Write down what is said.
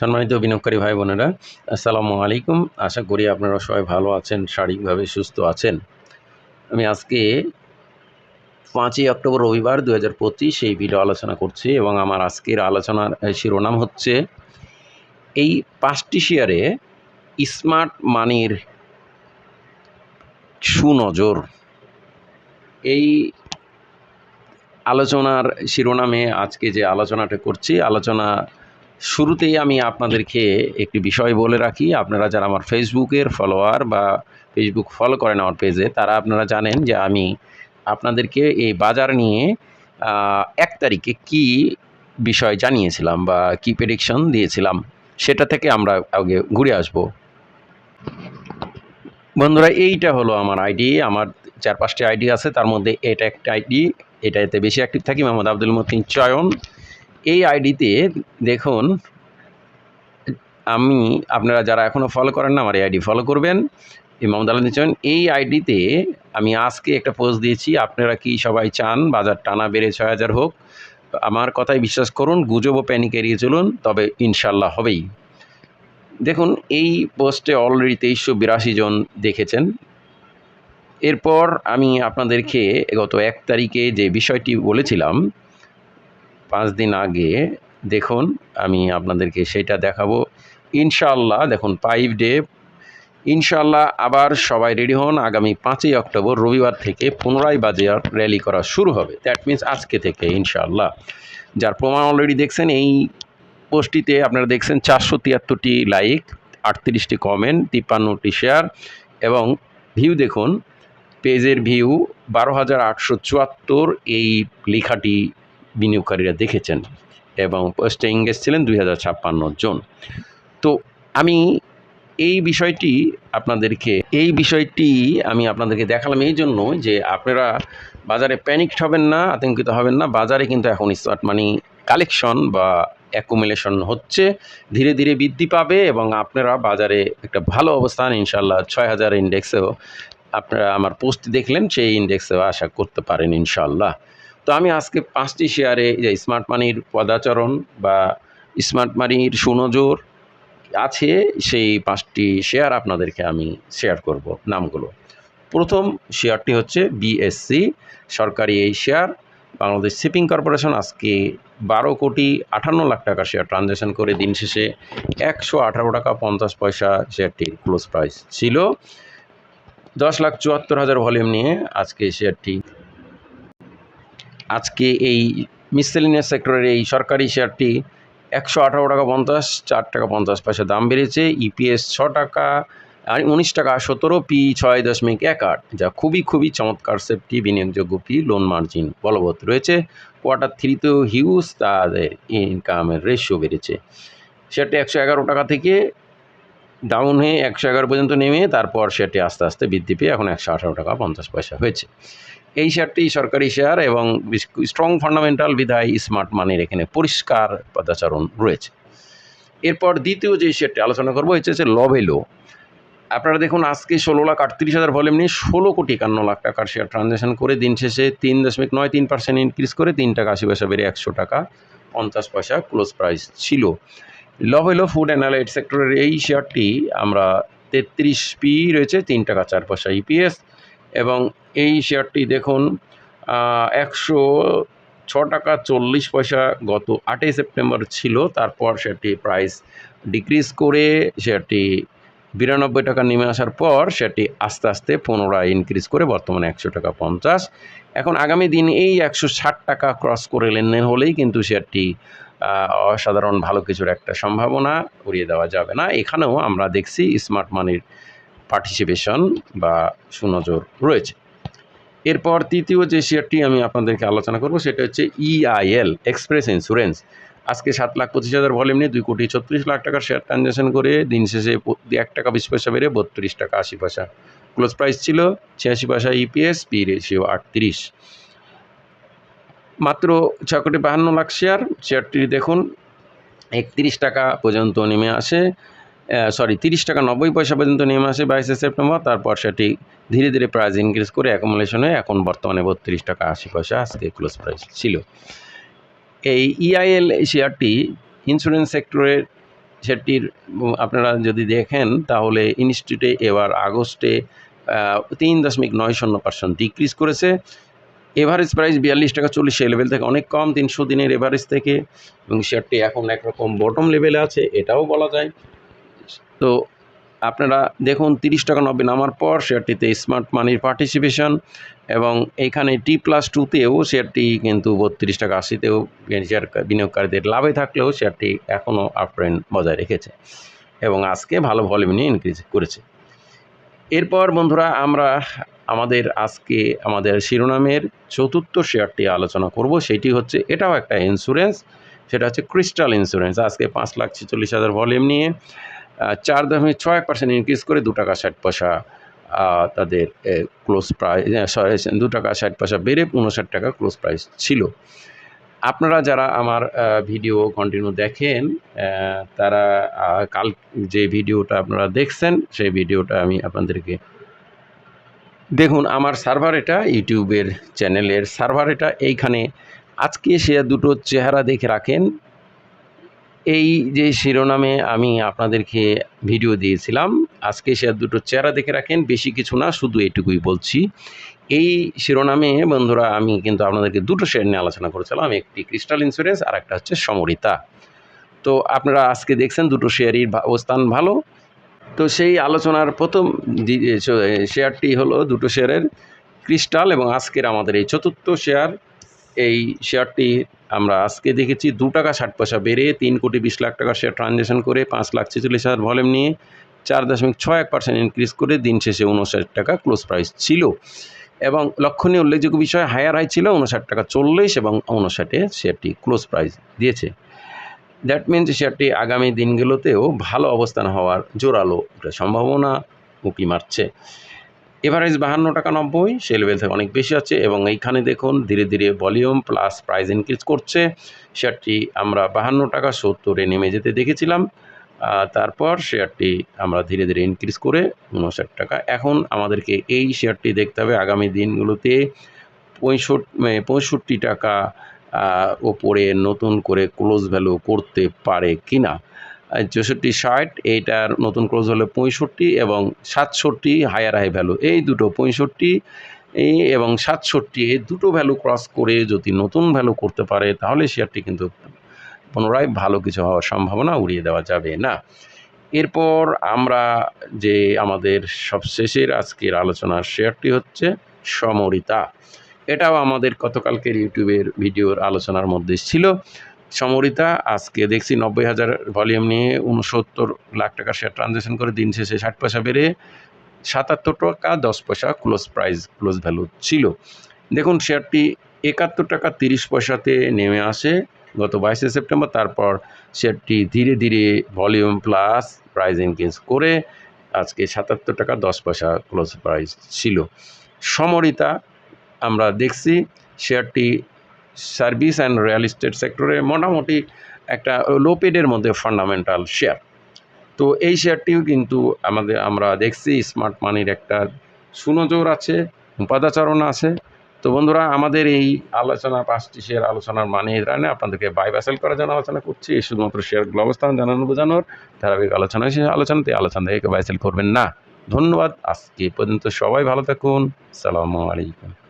সম্মানিত বিনিয়োগকারী ভাই বোনেরা, আসসালামু আলাইকুম। আশা করি আপনারা সবাই ভালো আছেন, শারীরিকভাবে সুস্থ আছেন। আমি আজকে পাঁচই অক্টোবর রবিবার দু হাজার পঁচিশ এই ভিডিও আলোচনা করছি এবং আমার আজকের আলোচনার শিরোনাম হচ্ছে এই পাঁচটি শেয়ারে স্মার্ট মানির সুনজর। এই আলোচনার শিরোনামে আজকে যে আলোচনাটা করছি, আলোচনা শুরুতেই আমি আপনাদেরকে একটি বিষয় বলে রাখি। আপনারা যারা আমার ফেসবুকের ফলোয়ার বা ফেসবুক ফলো করেন আমার পেজে তারা আপনারা জানেন যে আমি আপনাদেরকে এই বাজার নিয়ে এক তারিখে কি বিষয় জানিয়েছিলাম বা কি প্রেডিকশন দিয়েছিলাম, সেটা থেকে আমরা আগে ঘুরে আসব। বন্ধুরা, এইটা হলো আমার আইডি আমার চার পাঁচটি আইডি আছে। তার মধ্যে এটা একটা আইডি এটাতে বেশি অ্যাক্টিভ থাকি। মোহাম্মদ আব্দুল মতিন চয়ন। এই আইডিতে দেখুন, আমি, আপনারা যারা এখনও ফলো করেন না, আমার এই আইডি ফলো করবেন। এই মোহাম্মদ আলম চয়ন এই আইডিতে আমি আজকে একটা পোস্ট দিয়েছি, আপনারা কি সবাই চান, বাজার টানা বেড়ে ছয় হাজার হোক, আমার কথায় বিশ্বাস করুন, গুজব ও প্যানিক এড়িয়ে চলুন, তবে ইনশাল্লাহ হবেই। দেখুন, এই পোস্টে অলরেডি তেইশশো বিরাশি জন দেখেছেন। এরপর আমি আপনাদেরকে গত এক তারিখে যে বিষয়টি বলেছিলাম পাঁচ দিন আগে দেখুন, আমি আপনাদেরকে সেটা দেখাবো। ইনশাআল্লাহ, দেখুন ফাইভ ডে ইনশাআল্লাহ আবার সবাই রেডি হন। আগামী পাঁচই অক্টোবর, রবিবার থেকে পুনরায় বাজার র্যালি করা শুরু হবে। দ্যাট মিন্স আজকে থেকে, ইনশাআল্লাহ। যার প্রমাণ অলরেডি দেখছেন, এই পোস্টটিতে আপনারা দেখছেন চারশো তিয়াত্তরটি লাইক আটত্রিশটি কমেন্ট তিপ্পান্নটি শেয়ার এবং ভিউ দেখুন, পেজের ভিউ বারো হাজার আটশো চুয়াত্তর এই লেখাটি বিনিয়োগকারীরা দেখেছেন এবং পোস্টে ইংগেজ ছিলেন দুই হাজার ছাপ্পান্ন জন। তো আমি এই বিষয়টি আপনাদেরকে, এই বিষয়টি আমি আপনাদেরকে দেখালাম এই জন্য যে আপনারা বাজারে প্যানিকড হবেন না, আতঙ্কিত হবেন না। বাজারে কিন্তু এখন স্মার্ট মানি কালেকশন বা অ্যাকুমুলেশন হচ্ছে, ধীরে ধীরে বৃদ্ধি পাবে এবং আপনারা বাজারে একটা ভালো অবস্থান ইনশাল্লাহ ছয় হাজার ইন্ডেক্সেও আপনারা আমার পোস্ট দেখলেন, সেই ইন্ডেক্সেও আশা করতে পারেন ইনশাল্লাহ তো আমি আজকে পাঁচটি শেয়ারে যে স্মার্ট মানির পদাচরণ বা স্মার্ট মানির সুনজর আছে, সেই পাঁচটি শেয়ার আপনাদেরকে আমি শেয়ার করব নামগুলো। প্রথম শেয়ারটি হচ্ছে বিএসসি সরকারি এই শেয়ার বাংলাদেশ শিপিং কর্পোরেশন আজকে বারো কোটি আটান্ন লাখ টাকা শেয়ার ট্রানজ্যাকশন করে, দিন শেষে একশো আঠারো টাকা পঞ্চাশ পয়সা শেয়ারটির ক্লোজ প্রাইস ছিল। দশ লাখ চুয়াত্তর হাজার ভলিউম নিয়ে আজকে শেয়ারটি আজকে এই মিসেলিনিয়াস সেক্টরের এই সরকারি শেয়ারটি একশো আঠারো টাকা পঞ্চাশ, চার টাকা পঞ্চাশ পয়সা দাম বেড়েছে। ইপিএস ছ টাকা উনিশ টাকা সতেরো পি ছয় দশমিক এক আট, যা খুবই খুবই চমৎকার সেফটি বিনিয়োগযোগ্য পি লোন মার্জিন বলবৎ রয়েছে। কোয়ার্টার থ্রিতেও হিউজ তাদের ইনকামের রেশিও বেড়েছে। সেটি একশো এগারো টাকা থেকে ডাউন হয়ে একশো এগারো পর্যন্ত নেমে, তারপর সেটি আস্তে আস্তে বৃদ্ধি পেয়ে এখন একশো আঠারো টাকা পঞ্চাশ পয়সা হয়েছে। এই শেয়ারটি সরকারি শেয়ার এবং স্ট্রং ফান্ডামেন্টাল বিধায় স্মার্ট মানির এখানে পরিষ্কার পদাচরণ রয়েছে। এরপর দ্বিতীয় যে শেয়ারটি আলোচনা করব হচ্ছে হচ্ছে লভেলো আপনারা দেখুন, আজকে ষোলো লাখ আটত্রিশ হাজার ভলিউম নিয়ে ষোলো কোটি একান্ন লাখ টাকার শেয়ার ট্রানজ্যাকশন করে দিন শেষে তিন দশমিক নয় তিন পার্সেন্ট ইনক্রিজ করে তিন টাকা আশি পয়সা বেড়ে একশো টাকা পঞ্চাশ পয়সা ক্লোজ প্রাইস ছিল। লভেলো ফুড অ্যান্ড অ্যালাইড সেক্টরের এই শেয়ারটি আমরা তেত্রিশ পি রয়েছে, তিন টাকা চার পয়সা ইপিএস এবং এই শেয়ারটি দেখুন একশো ছ টাকা চল্লিশ পয়সা গত আটই সেপ্টেম্বর ছিল, তারপর সেটি প্রাইস ডিক্রিজ করে শেয়ারটি বিরানব্বই টাকা নেমে আসার পর সেটি আস্তে আস্তে পুনরায় ইনক্রিজ করে বর্তমানে একশো টাকা পঞ্চাশ। এখন আগামী দিন এই একশো ষাট টাকা ক্রস করে লেনদেন হলেই কিন্তু শেয়ারটি অসাধারণ ভালো কিছুর একটা সম্ভাবনা উড়িয়ে দেওয়া যাবে না। এখানেও আমরা দেখছি স্মার্ট মানির পার্টিসিপেশন বা সুনজর রয়েছে। এরপর তৃতীয় যে শেয়ারটি আমি আপনাদেরকে আলোচনা করব, সেটা হচ্ছে ইআইএল এক্সপ্রেস ইন্স্যুরেন্স আজকে সাত লাখ পঁচিশ হাজার ভলিউম নিয়ে দুই কোটি ছত্রিশ লাখ টাকার শেয়ার ট্রানজ্যাকশন করে দিন শেষে এক টাকা বিশ পয়সা বেড়ে বত্রিশ টাকা আশি পয়সা। ক্লোজ প্রাইস ছিল ছিয়াশি পয়সা ইপিএস পি রেশিও আটত্রিশ। মাত্র ছ কোটি বাহান্ন লাখ শেয়ার শেয়ারটি দেখুন, একত্রিশ টাকা পর্যন্ত নেমে আসে। সরি তিরিশ টাকা নব্বই পয়সা পর্যন্ত নেমে আসে বাইশে সেপ্টেম্বর তারপর সেটি ধীরে ধীরে প্রাইস ইনক্রিজ করে অ্যাকোমোলেশনে এখন বর্তমানে বত্রিশ টাকা আশি পয়সা আজকে ক্লোজ প্রাইস ছিল। এই ইআইএল শেয়ারটি ইন্স্যুরেন্স সেক্টরের উম, আপনারা যদি দেখেন তাহলে ইনস্টিটিউটে এবার আগস্টে তিন দশমিক নয় শূন্য পার্সেন্ট ডিক্রিজ করেছে। এভারেজ প্রাইস বিয়াল্লিশ টাকা চল্লিশ লেভেল থেকে অনেক কম তিনশো দিনের এভারেজ থেকে এবং শেয়ারটি এখন একরকম বটম লেভেলে আছে এটাও বলা যায়। তো আপনারা দেখুন, তিরিশ টাকা নব্বই নামার পর শেয়ারটিতে স্মার্ট মানির পার্টিসিপেশন এবং এইখানে টি প্লাস টুতেও শেয়ারটি কিন্তু বত্রিশ টাকা আশিতেও শেয়ার বিনিয়োগকারীদের লাভে থাকলেও শেয়ারটি এখনও আপট্রেন্ড বজায় রেখেছে এবং আজকে ভালো ভলিউম নিয়ে ইনক্রিজ করেছে। এরপর বন্ধুরা আমরা আমাদের আজকে আমাদের শিরোনামের চতুর্থ শেয়ারটি আলোচনা করব, সেটি হচ্ছে এটাও একটা ইন্স্যুরেন্স সেটা হচ্ছে ক্রিস্টাল ইন্স্যুরেন্স আজকে পাঁচ লাখ ছেচল্লিশ হাজার ভলিউম নিয়ে চার দশমিক ছয় পার্সেন্ট ইনক্রিজ করে দু টাকা ষাট পয়সা তাদের ক্লোজ প্রাইস দু টাকা ষাট পয়সা বেড়ে উনষাট টাকা ক্লোজ প্রাইস ছিল। আপনারা যারা আমার ভিডিও কন্টিনিউ দেখেন তারা কাল যে ভিডিওটা আপনারা দেখছেন, সেই ভিডিওটা আমি আপনাদেরকে দেখুন, আমার সার্ভার এটা, ইউটিউবের চ্যানেলের সার্ভার এটা, এইখানে আজকে সে দুটো চেহারা দেখে রাখেন এই যে শিরোনামে আমি আপনাদেরকে ভিডিও দিয়েছিলাম, আজকে সে দুটো চেহারা দেখে রাখেন, বেশি কিছু না, শুধু এটুকুই বলছি। এই শিরোনামে বন্ধুরা, আমি কিন্তু আপনাদেরকে দুটো শেয়ার নিয়ে আলোচনা করেছিলাম, একটি ক্রিস্টাল ইন্স্যুরেন্স আর একটা হচ্ছে সমরিতা তো আপনারা আজকে দেখছেন দুটো শেয়ারই ভা- অবস্থান ভালো। তো সেই আলোচনার প্রথম শেয়ারটি হলো দুটো শেয়ারের ক্রিস্টাল এবং আজকের আমাদের এই চতুর্থ শেয়ার। এই শেয়ারটি আমরা আজকে দেখেছি দু টাকা ষাট পয়সা বেড়ে তিন কোটি বিশ লাখ টাকা শেয়ার ট্রানজ্যাকশন করে পাঁচ লাখ ছেচল্লিশ হাজার ভলিউম নিয়ে চার দশমিক ছয় এক পার্সেন্ট ইনক্রিজ করে দিন শেষে উনষাট টাকা ক্লোজ প্রাইস ছিল। এবং লক্ষণীয় উল্লেখযোগ্য বিষয় হায়ার হাই ছিল উনষাট টাকা চল্লিশ এবং উনষাটে শেয়ারটি ক্লোজ প্রাইস দিয়েছে। দ্যাট মিনস শেয়ারটি আগামী দিনগুলোতেও ভালো অবস্থান হওয়ার জোরালো সম্ভাবনা উঁকি মারছে। এভারেজ বাহান্ন টাকা নব্বই সে লেভেল অনেক বেশি আছে এবং এইখানে দেখুন ধীরে ধীরে ভলিউম প্লাস প্রাইস ইনক্রিজ করছে। শেয়ারটি আমরা বাহান্ন টাকা সত্তরে নেমে যেতে দেখেছিলাম। তারপর শেয়ারটি আমরা ধীরে ধীরে ইনক্রিজ করে উনষাট টাকা। এখন আমাদেরকে এই শেয়ারটি দেখতে হবে আগামী দিনগুলোতে পঁয়ষট্টি পঁয়ষট্টি টাকা ওপরে নতুন করে ক্লোজ ভ্যালু করতে পারে কি না চৌষট্টি ষাট, এইটার নতুন ক্লোজ হলো পঁয়ষট্টি এবং সাতষট্টি হায়ার হাই ভ্যালু এই দুটো পঁয়ষট্টি এবং সাতষট্টি, এই দুটো ভ্যালু ক্রস করে যদি নতুন ভ্যালু করতে পারে, তাহলে শেয়ারটি কিন্তু পুনরায় ভালো কিছু হওয়ার সম্ভাবনা উড়িয়ে দেওয়া যাবে না। এরপর আমরা যে আমাদের সবশেষের আজকের আলোচনার শেয়ারটি হচ্ছে সমরিতা। এটাও আমাদের গতকালকের ইউটিউবের ভিডিওর আলোচনার মধ্যে ছিল। সমরিতা, আজকে দেখছি নব্বই হাজার ভলিউম নিয়ে উনসত্তর লাখ টাকা শেয়ার ট্রানজ্যাকশন করে, দিন শেষে ষাট পয়সা বেড়ে সাতাত্তর টাকা, দশ পয়সা ক্লোজ প্রাইস ক্লোজ ভ্যালু ছিল। দেখুন শেয়ারটি একাত্তর টাকা তিরিশ পয়সাতে নেমে আসে গত বাইশে সেপ্টেম্বর। তারপর শেয়ারটি ধীরে ধীরে ভলিউম প্লাস প্রাইস ইনক্রিজ করে আজকে সাতাত্তর টাকা দশ পয়সা ক্লোজ প্রাইস ছিল। সমরিতা, আমরা দেখছি শেয়ারটি সার্ভিস অ্যান্ড রিয়েল এস্টেট সেক্টরে মোটামুটি একটা লোপেডের মধ্যে ফান্ডামেন্টাল শেয়ার তো এই শেয়ারটিও কিন্তু আমাদের, আমরা দেখছি স্মার্ট মানির একটা সুনজোর আছে, উপাদাচরণ আছে। তো বন্ধুরা, আমাদের এই আলোচনা, পাঁচটি শেয়ার আলোচনার মানে ধরনের আপনাদেরকে বাই বাসেল করার জন্য আলোচনা করছি। শুধুমাত্র শেয়ারগুলো অবস্থান জানানো, বোঝানোর ধারাবাহিক আলোচনা সেই আলোচনাতে আলোচনা থেকে বাইসেল করবেন না। ধন্যবাদ, আজকে পর্যন্ত সবাই ভালো থাকুন। সালামু আলাইকুম।